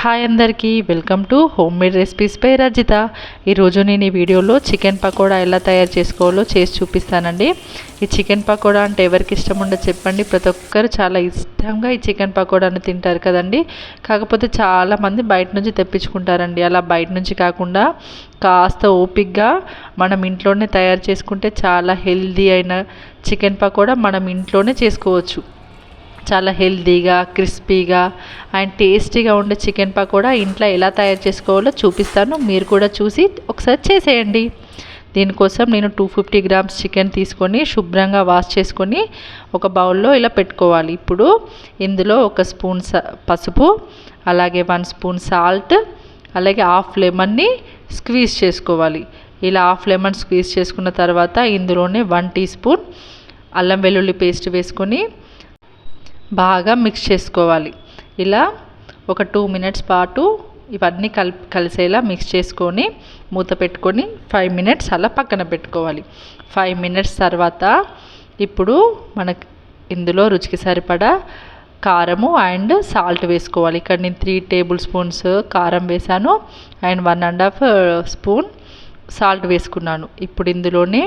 Hi అందరికీ welcome to homemade recipes by Rajitha. ఈరోజు నేను ఈ వీడియోలో చికెన్ పకోడా ఎలా తయారు చేసుకోవాలో చేసి చూపిస్తానండి. ఈ చికెన్ పకోడా అంటే ఎవరికి ఇష్టం ఉండదు చెప్పండి. ప్రతి ఒక్కరు చాలా ఇష్టంగా ఈ చికెన్ పకోడాను తింటారు కదండి. కాకపోతే చాలామంది బయట నుంచి తెప్పించుకుంటారండి. అలా బయట నుంచి కాకుండా కాస్త ఓపిక్గా మనం ఇంట్లోనే తయారు చేసుకుంటే చాలా హెల్దీ అయిన చికెన్ పకోడా మనం ఇంట్లోనే చేసుకోవచ్చు. చాలా హెల్తీగా క్రిస్పీగా అండ్ టేస్టీగా ఉండే చికెన్ పకోడా ఇంట్లో ఎలా తయారు చేసుకోవాలో చూపిస్తాను. మీరు కూడా చూసి ఒకసారి చేసేయండి. దీనికోసం నేను టూ ఫిఫ్టీ గ్రామ్స్ చికెన్ తీసుకొని శుభ్రంగా వాష్ చేసుకొని ఒక బౌల్లో ఇలా పెట్టుకోవాలి. ఇప్పుడు ఇందులో ఒక స్పూన్ పసుపు అలాగే వన్ స్పూన్ సాల్ట్ అలాగే హాఫ్ లెమన్ని స్క్వీజ్ చేసుకోవాలి. ఇలా హాఫ్ లెమన్ స్క్వీజ్ చేసుకున్న తర్వాత ఇందులోనే వన్ టీ స్పూన్ అల్లం వెల్లుల్లి పేస్ట్ వేసుకొని బాగా మిక్స్ చేసుకోవాలి. ఇలా ఒక టూ మినిట్స్ పాటు ఇవన్నీ కల్ కలిసేలా మిక్స్ చేసుకొని మూత పెట్టుకొని ఫైవ్ మినిట్స్ అలా పక్కన పెట్టుకోవాలి. ఫైవ్ మినిట్స్ తర్వాత ఇప్పుడు మనకు ఇందులో రుచికి సరిపడా కారము అండ్ సాల్ట్ వేసుకోవాలి. ఇక్కడ నేను త్రీ టేబుల్ స్పూన్స్ కారం వేసాను and one and half spoon salt వేసుకున్నాను. ఇప్పుడు ఇందులోనే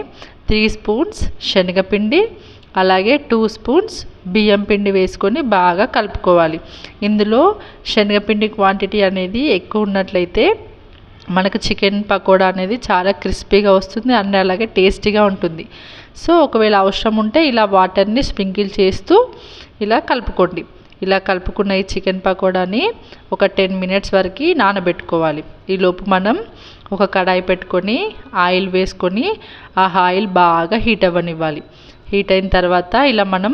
త్రీ స్పూన్స్ శనగపిండి అలాగే టూ స్పూన్స్ బియ్యం పిండి వేసుకొని బాగా కలుపుకోవాలి. ఇందులో శనగపిండి క్వాంటిటీ అనేది ఎక్కువ ఉన్నట్లయితే మనకు చికెన్ పకోడా అనేది చాలా క్రిస్పీగా వస్తుంది అండ్ అలాగే టేస్టీగా ఉంటుంది. సో ఒకవేళ అవసరం ఉంటే ఇలా వాటర్ని స్ప్రింకిల్ చేస్తూ ఇలా కలుపుకోండి. ఇలా కలుపుకున్న ఈ చికెన్ పకోడాని ఒక టెన్ మినిట్స్ వరకు నానబెట్టుకోవాలి. ఈలోపు మనం ఒక కడాయి పెట్టుకొని ఆయిల్ వేసుకొని ఆ ఆయిల్ బాగా హీట్ అవ్వనివ్వాలి. హీట్ అయిన తర్వాత ఇలా మనం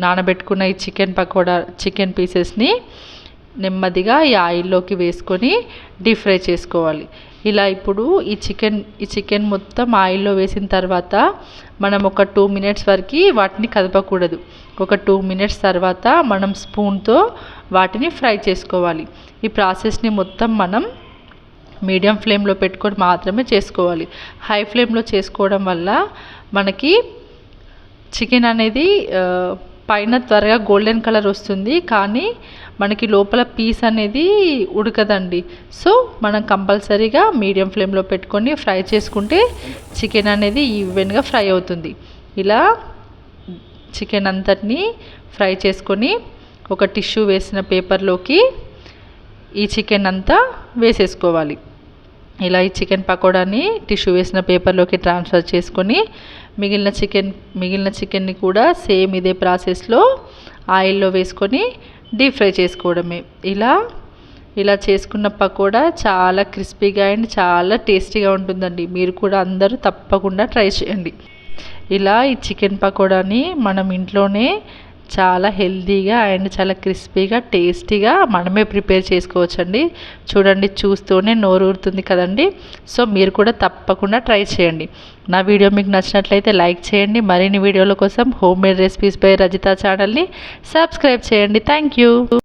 నానబెట్టుకున్న ఈ చికెన్ పకోడా చికెన్ పీసెస్ని నెమ్మదిగా ఈ ఆయిల్లోకి వేసుకొని డీప్ ఫ్రై చేసుకోవాలి. ఇలా ఇప్పుడు ఈ చికెన్ ఈ చికెన్ మొత్తం ఆయిల్లో వేసిన తర్వాత మనం ఒక టూ మినిట్స్ వరకు వాటిని కదపకూడదు. ఒక టూ మినిట్స్ తర్వాత మనం స్పూన్తో వాటిని ఫ్రై చేసుకోవాలి. ఈ ప్రాసెస్ని మొత్తం మనం మీడియం ఫ్లేమ్లో పెట్టుకొని మాత్రమే చేసుకోవాలి. హై ఫ్లేమ్లో చేసుకోవడం వల్ల మనకి చికెన్ అనేది పైన త్వరగా గోల్డెన్ కలర్ వస్తుంది కానీ మనకి లోపల పీస్ అనేది ఉడకదండి. సో మనం కంపల్సరీగా మీడియం ఫ్లేమ్లో పెట్టుకొని ఫ్రై చేసుకుంటే చికెన్ అనేది ఈవెన్గా ఫ్రై అవుతుంది. ఇలా చికెన్ అంతటిని ఫ్రై చేసుకొని ఒక టిష్యూ వేసిన పేపర్లోకి ఈ చికెన్ అంతా వేసేసుకోవాలి. ఇలా ఈ చికెన్ పకోడాని టిష్యూ వేసిన పేపర్లోకి ట్రాన్స్ఫర్ చేసుకొని మిగిలిన చికెన్ మిగిలిన చికెన్ని కూడా సేమ్ ఇదే ప్రాసెస్లో ఆయిల్లో వేసుకొని డీప్ ఫ్రై చేసుకోవడమే. ఇలా ఇలా చేసుకున్న పకోడా చాలా క్రిస్పీగా అండ్ చాలా టేస్టీగా ఉంటుందండి. మీరు కూడా అందరూ తప్పకుండా ట్రై చేయండి. ఇలా ఈ చికెన్ పకోడాని మనం ఇంట్లోనే చాలా హెల్తీగా అండ్ చాలా క్రిస్పీగా టేస్టీగా మనమే ప్రిపేర్ చేసుకోవచ్చండి. చూడండి చూస్తూనే నోరు ఊరుతుంది కదండి. సో మీరు కూడా తప్పకుండా ట్రై చేయండి. నా వీడియో మీకు నచ్చినట్లయితే లైక్ చేయండి. మరిన్ని వీడియోల కోసం home made recipes by Rajitha ఛానల్ని సబ్స్క్రైబ్ చేయండి. Thank you.